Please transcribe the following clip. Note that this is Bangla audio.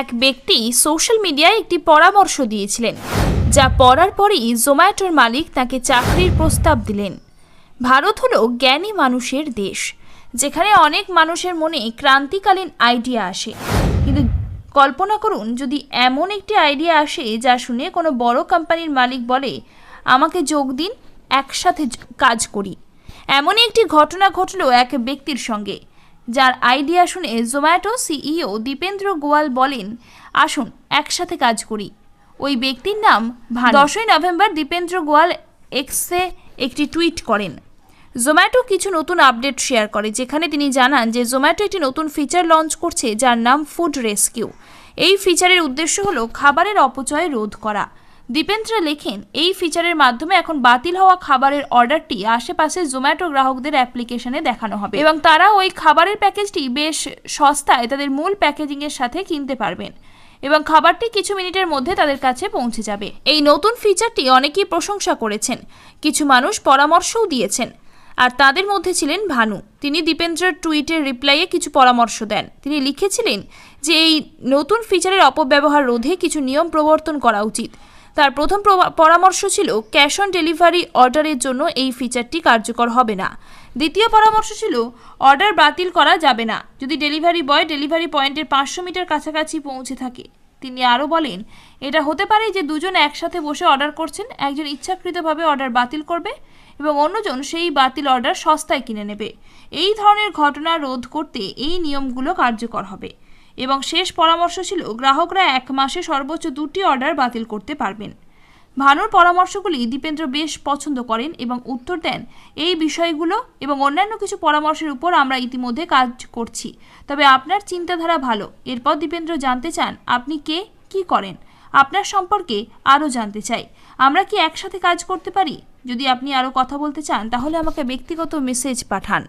এক ব্যক্তি সোশ্যাল মিডিয়ায় একটি পরামর্শ দিয়েছিলেন, যা পড়ার পরেই জোম্যাটোর মালিক তাকে চাকরির প্রস্তাব দিলেন। ভারত হলো জ্ঞানী মানুষের দেশ, যেখানে অনেক মানুষের মনে ক্রান্তিকালীন আইডিয়া আসে। কিন্তু কল্পনা করুন, যদি এমন একটি আইডিয়া আসে যা শুনে কোনো বড় কোম্পানির মালিক বলে, আমাকে যোগ দিন, একসাথে কাজ করি। এমনই একটি ঘটনা ঘটল এক ব্যক্তির সঙ্গে। যার আইডিয়া শুনে জোম্যাটো সিইও দীপেন্দ্র গোয়াল বলেন আসুন একসাথে কাজ করি। ওই ব্যক্তির নাম দশই নভেম্বর দীপেন্দ্র গোয়াল এক্সে একটি টুইট করেন। জোম্যাটো কিছু নতুন আপডেট শেয়ার করে যেখানে তিনি জানান যে জোম্যাটো একটি নতুন ফিচার লঞ্চ করছে যার নাম ফুড রেস্কিউ এই ফিচারের উদ্দেশ্য হলো খাবারের অপচয় রোধ করা। দীপেন্দ্র লেখেন, এই ফিচারের মাধ্যমে এখন বাতিল হওয়া খাবারের অর্ডারটি আশেপাশে জোম্যাটো গ্রাহকদের অ্যাপ্লিকেশনে দেখানো হবে। এবং তারা ওই খাবারের প্যাকেজটি বেশ সস্তায় তাদের মূল প্যাকেজিংয়ের সাথে কিনতে পারবেন এবং খাবারটি কিছু মিনিটের মধ্যে তাদের কাছে পৌঁছে যাবে। এই নতুন ফিচারটি অনেকেই প্রশংসা করেছেন, কিছু মানুষ পরামর্শও দিয়েছেন। আর তাদের মধ্যে ছিলেন ভানু। তিনি দীপেন্দ্রের টুইটের রিপ্লাইয়ে কিছু পরামর্শ দেন। তিনি লিখেছিলেন যে, এই নতুন ফিচারের অপব্যবহার রোধে কিছু নিয়ম প্রবর্তন করা উচিত। তার প্রথম পরামর্শ ছিল ক্যাশ অন ডেলিভারি অর্ডারের জন্য এই ফিচারটি কার্যকর হবে না। দ্বিতীয় পরামর্শ ছিল, অর্ডার বাতিল করা যাবে না। যদি ডেলিভারি বয় ডেলিভারি পয়েন্টের পাঁচশো মিটার কাছাকাছি পৌঁছে থাকে। তিনি আরও বলেন, এটা হতে পারে যে দুজন একসাথে বসে অর্ডার করছেন, একজন ইচ্ছাকৃতভাবে অর্ডার বাতিল করবে এবং অন্যজন সেই বাতিল অর্ডার সস্তায় কিনে নেবে। এই ধরনের ঘটনা রোধ করতে এই নিয়মগুলো কার্যকর হবে। এবং শেষ পরামর্শ ছিল গ্রাহকরা এক মাসে সর্বোচ্চ দুটি অর্ডার বাতিল করতে পারবেন। ভানুর পরামর্শগুলি দীপেন্দ্র বেশ পছন্দ করেন এবং উত্তর দেন, এই বিষয়গুলো এবং অন্যান্য কিছু পরামর্শের উপর আমরা ইতিমধ্যে কাজ করছি। তবে আপনার চিন্তাধারা ভালো। এরপর দীপেন্দ্র জানতে চান, আপনি কে? কি করেন? আপনার সম্পর্কে আরও জানতে চাই। আমরা কি একসাথে কাজ করতে পারি? যদি আপনি আরও কথা বলতে চান, তাহলে আমাকে ব্যক্তিগত মেসেজ পাঠান।